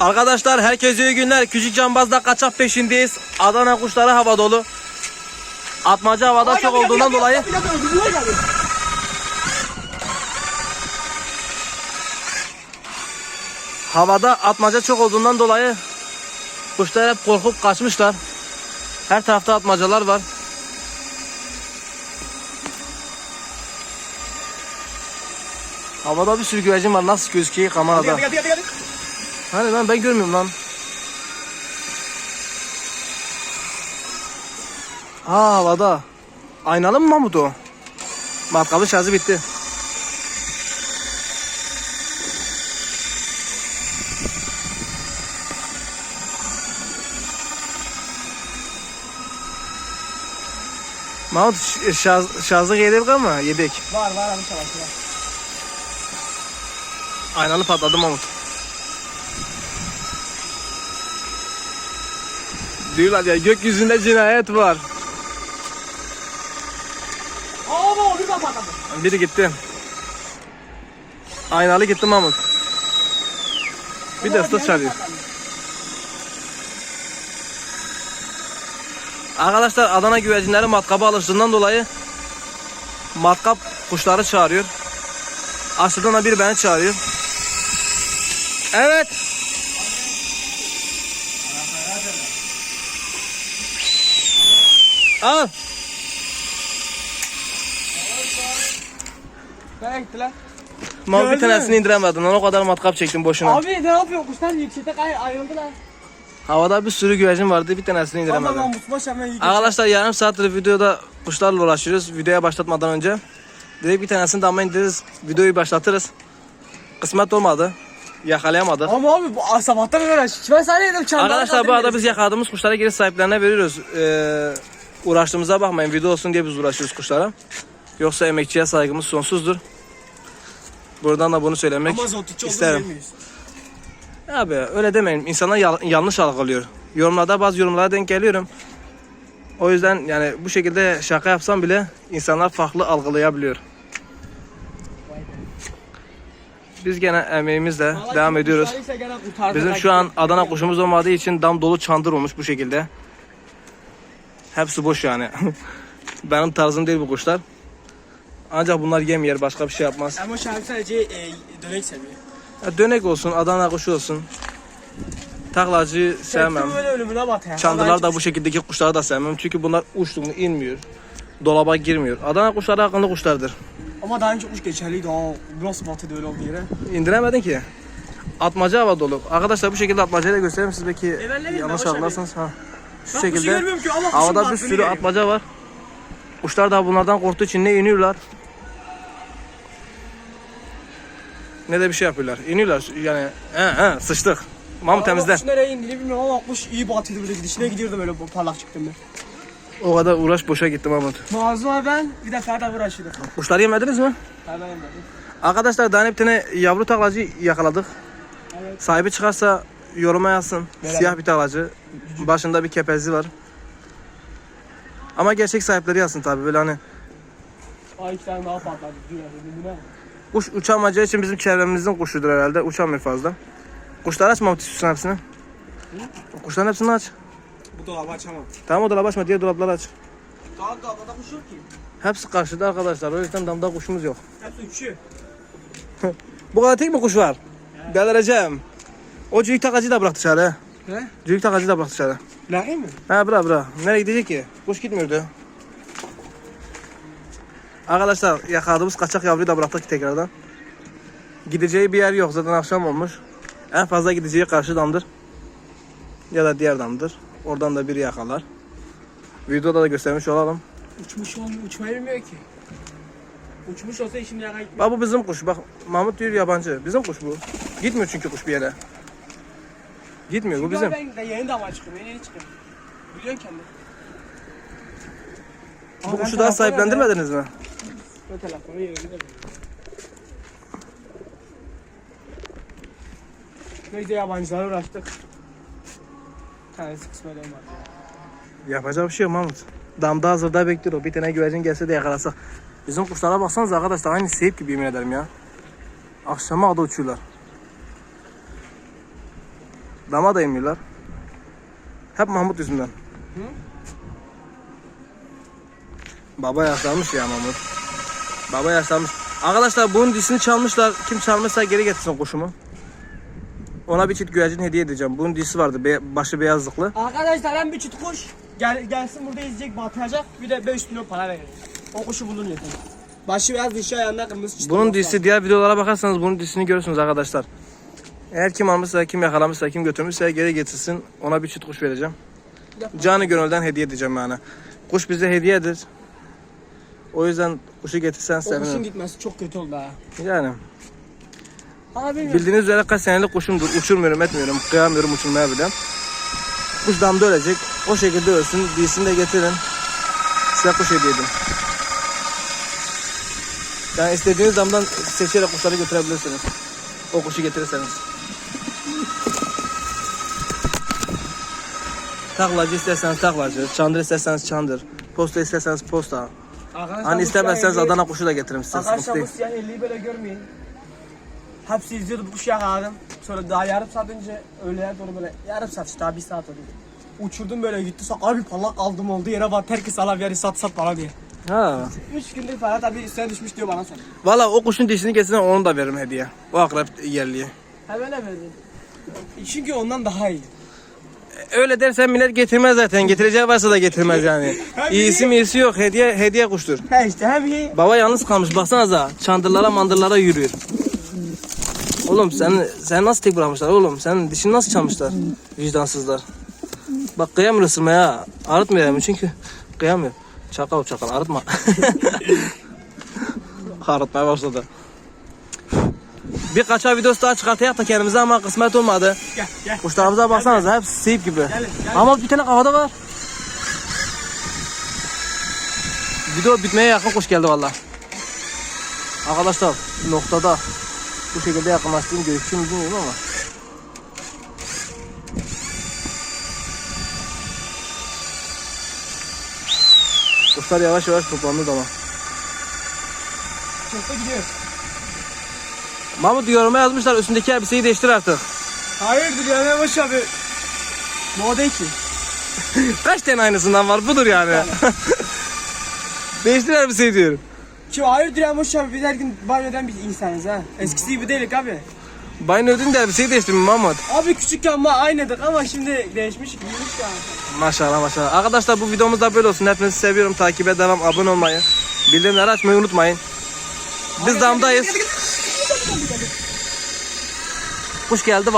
Arkadaşlar herkese iyi günler. Küçük Cambaz'da kaçak peşindeyiz. Adana kuşları hava dolu. Atmaca havada çok olduğundan dolayı havada atmaca çok olduğundan dolayı kuşlar hep korkup kaçmışlar. Her tarafta atmacalar var. Havada bir sürü güvercin var. Nasıl gözüküyor kamerada? Hani lan ben görmüyorum lan. Aa havada. Aynalı mı Mahmut o? Matkabı şarjı bitti. Mahmut ş- şarj, şarjı yedik ama yedik. Var var abi çalak var. Aynalı patladı Mahmut. Diyorlar ya gökyüzünde cinayet var. Bir bak bakalım. Biri gitti. Aynalı gitti Mahmut. Bir de ıslık çalıyor. Arkadaşlar Adana güvercinleri matkaba alıştığından dolayı matkap kuşları çağırıyor. Aşağıdan da bir beni çağırıyor. Evet. Al. Nereye gittiler? Mahmut bir Gördün tanesini indiremedim lan o kadar matkap çektim boşuna. Abi ne yapıyor kuşlar yüksekte kay ayrıldılar. Havada bir sürü güvercin vardı bir tanesini indiremedim. Mutmaş hemen yiyecek. Arkadaşlar yarım saattir videoda kuşlarla uğraşıyoruz. Videoya başlatmadan önce. Dedik bir tanesini damla indiririz. Videoyu başlatırız. Kısmet olmadı. Yakalayamadık. Ama abi bu sabahtan uğraş. Ben sana yedim. Arkadaşlar bu arada biz yakaladığımız kuşları geri sahiplerine veriyoruz. Ee, uğraştığımıza bakmayın. Video olsun diye biz uğraşıyoruz kuşlara. Yoksa emekçiye saygımız sonsuzdur. Buradan da bunu söylemek isterim. Abi öyle demeyin. İnsanlar yanlış algılıyor. Yorumlarda bazı yorumlara denk geliyorum. O yüzden yani bu şekilde şaka yapsam bile insanlar farklı algılayabiliyor. Biz gene emeğimizle Vallahi devam ediyoruz. Bizim şu an Adana kuşumuz olmadığı için dam dolu çandır olmuş bu şekilde. Hepsi boş yani. Benim tarzım değil bu kuşlar. Ancak bunlar yem yer başka bir şey yapmaz. Ama şahit sadece e, dönek seviyor. Ya dönek olsun, Adana kuşu olsun. Taklacı sevmem. Böyle ölümüne bat ya. Çandırlar da bu şekildeki kuşları da sevmem. Çünkü bunlar uçtu mu inmiyor. Dolaba girmiyor. Adana kuşları akıllı kuşlardır. Ama daha önce kuş geçerliydi. Aa, nasıl batıyordu öyle olduğu yere. İndiremedin ki. Atmaca hava dolu. Arkadaşlar bu şekilde atmacayı da göstereyim siz belki E yanlış yavaş anlarsınız. Ha. Şu Ben şekilde ki havada bir sürü görüyorum. atmaca var. Kuşlar da bunlardan korktuğu için ne iniyorlar. Ne de bir şey yapıyorlar. İniyorlar yani he he sıçtık. Mahmut temizle. Kuş nereye indiğini bilmiyorum ama kuş iyi batıyordu böyle gidişine gidiyordu böyle parlak çıktım ben. O kadar uğraş boşa gitti Mahmut. Mazlum ben bir de Ferda uğraşıyorduk. Kuşları yemediniz mi? Ferda yemedim. Arkadaşlar daha bir tane yavru taklacı yakaladık. Evet. Sahibi çıkarsa yoruma yazsın. Verelim. Siyah bir taklacı. Başında bir kepezi var. Ama gerçek sahipleri yazsın tabi böyle hani. Ay iki tane daha patladı diyor birbirine. Kuş uçamayacağı için bizim çevremizin kuşudur herhalde. Uçamıyor fazla. Kuşları açma istiyorsun hepsini. Kuşların hepsini aç. Bu dolabı açamam. Tamam o dolabı açma diğer dolapları aç. Daha dolabda kuş yok ki. Hepsi karşıda arkadaşlar. O yüzden damda kuşumuz yok. Hepsi uçuyor. Bu kadar tek mi kuş var? Delireceğim. O cüyük takacıyı da bırak dışarı. Ne? Cüyük takacıyı da bırak dışarı. Lahi mi? Ha bırak bırak. Nereye gidecek ki? Kuş gitmiyordu. Arkadaşlar yakaladığımız kaçak yavruyu da bıraktık tekrardan. Gideceği bir yer yok. Zaten akşam olmuş. En fazla gideceği karşı damdır. Ya da diğer damdır. Oradan da biri yakalar. Videoda da göstermiş olalım. Uçmuş olmuyor, uçmayı bilmiyor ki. Uçmuş olsa şimdi yaka gitmiyor. Bak bu bizim kuş. Bak Mahmut diyor yabancı. Bizim kuş bu. Gitmiyor çünkü kuş bir yere. Gitmiyor bu bizim. Ben de yeni dama çıkıyorum, yeni çıkıyorum. Biliyorsun kendin. Bu kuşu daha sahiplendirmediniz mi? O telefonu yerine de Neyse yabancılara uğraştık. Bir tanesi kısmet olmadı. Yapacak bir şey yok Mahmut. Damda hazırda bekliyor. Bir tane güvercin gelse de yakalasak. Bizim kuşlara baksanıza arkadaşlar aynı seyip gibi yemin ederim ya. Akşama da uçuyorlar. Dama da inmiyorlar. Hep Mahmut yüzünden. Baba yaşlanmış ya Mahmut. Baba yaşlanmış. Arkadaşlar bunun dişini çalmışlar. Kim çalmışsa geri getirsin kuşumu. Ona bir çift güvercin hediye edeceğim. Bunun dişi vardı. Be başı beyazlıklı. Arkadaşlar hem bir çift kuş gel, gelsin burada izleyecek batıracak bir de 5 milyon para verir. O kuşu bulun yeter. Başı beyaz dişi ayağında kırmızı çift. Bunun dişi diğer videolara bakarsanız bunun dişini görürsünüz arkadaşlar. Eğer kim almışsa, kim yakalamışsa, kim götürmüşse geri getirsin. Ona bir çift kuş vereceğim. Canı gönülden hediye edeceğim yani. Kuş bize hediyedir. O yüzden kuşu getirsen O kuşun sevinirim. gitmesi çok kötü oldu ha. Yani bilmiyorum. bildiğiniz üzere kaç senelik kuşumdur. Uçurmuyorum, etmiyorum. Kıyamıyorum uçurmaya bile. Kuş damda ölecek. O şekilde ölsün. Dişini de getirin. Size kuş hediye edeyim. Yani istediğiniz damdan seçerek kuşları götürebilirsiniz. O kuşu getirirseniz. Taklacı isterseniz taklacı, çandır isterseniz çandır, posta isterseniz posta. Arkadaşlar Hani istemezseniz Adana kuşu da getiririm size. Arkadaşlar bu siyah elliyi böyle görmeyin. Hepsi izliyordu bu kuşu yakaladım. Sonra daha yarım saat önce öğleye doğru böyle yarım saat işte daha bir saat oldu. Uçurdum böyle gitti sonra abi parlak aldım oldu yere bak terki sala bir yeri sat sat bana diye. Ha. 3 gündür Ferhat abi üstüne düşmüş diyor bana sonra. Valla o kuşun dişini getirsen onu da veririm hediye. O akrep yerliye. Hemen hemen. Çünkü ondan daha iyi. Öyle dersen millet getirmez zaten. Getireceği varsa da getirmez yani. İyisi mi iyisi yok. Hediye hediye kuştur. He işte hem iyi. Baba yalnız kalmış. Baksanıza çandırlara mandırlara yürüyor. Oğlum sen sen nasıl tek bırakmışlar oğlum? Senin dişini nasıl çalmışlar? Vicdansızlar. Bak kıyamıyor ısırmaya. Arıtmıyor çünkü. Kıyamıyor. Çakal çakal arıtma. Arıtmaya başladı. Bir kaça videosu daha çıkartayak da kendimize ama kısmet olmadı. Gel gel. Kuşlarımıza baksanıza hep seyip gibi. Gelin, gelin. Ama bir tane kafada var. Video bitmeye yakın kuş geldi valla. Arkadaşlar noktada bu şekilde yakınlaştığım görüşüm bilmiyorum ama. Kuşlar yavaş yavaş toplandı ama. Çöpe gidiyor. Mahmut yoruma yazmışlar üstündeki elbiseyi değiştir artık. Hayırdır ya ne boş abi. Moda ki. Kaç tane aynısından var budur yani. değiştir elbiseyi diyorum. Ki hayırdır ya boş abi biz her gün banyodan biz insanız ha. Eskisi gibi değilik abi. Bayını ödün de elbiseyi değiştirme Mahmut. Abi küçükken ama aynıydık ama şimdi değişmiş büyümüş ya. Maşallah maşallah. Arkadaşlar bu videomuz da böyle olsun. Hepinizi seviyorum. Takibe devam, abone olmayı. Bildirimleri açmayı unutmayın. Biz damdayız. Kuş geldi.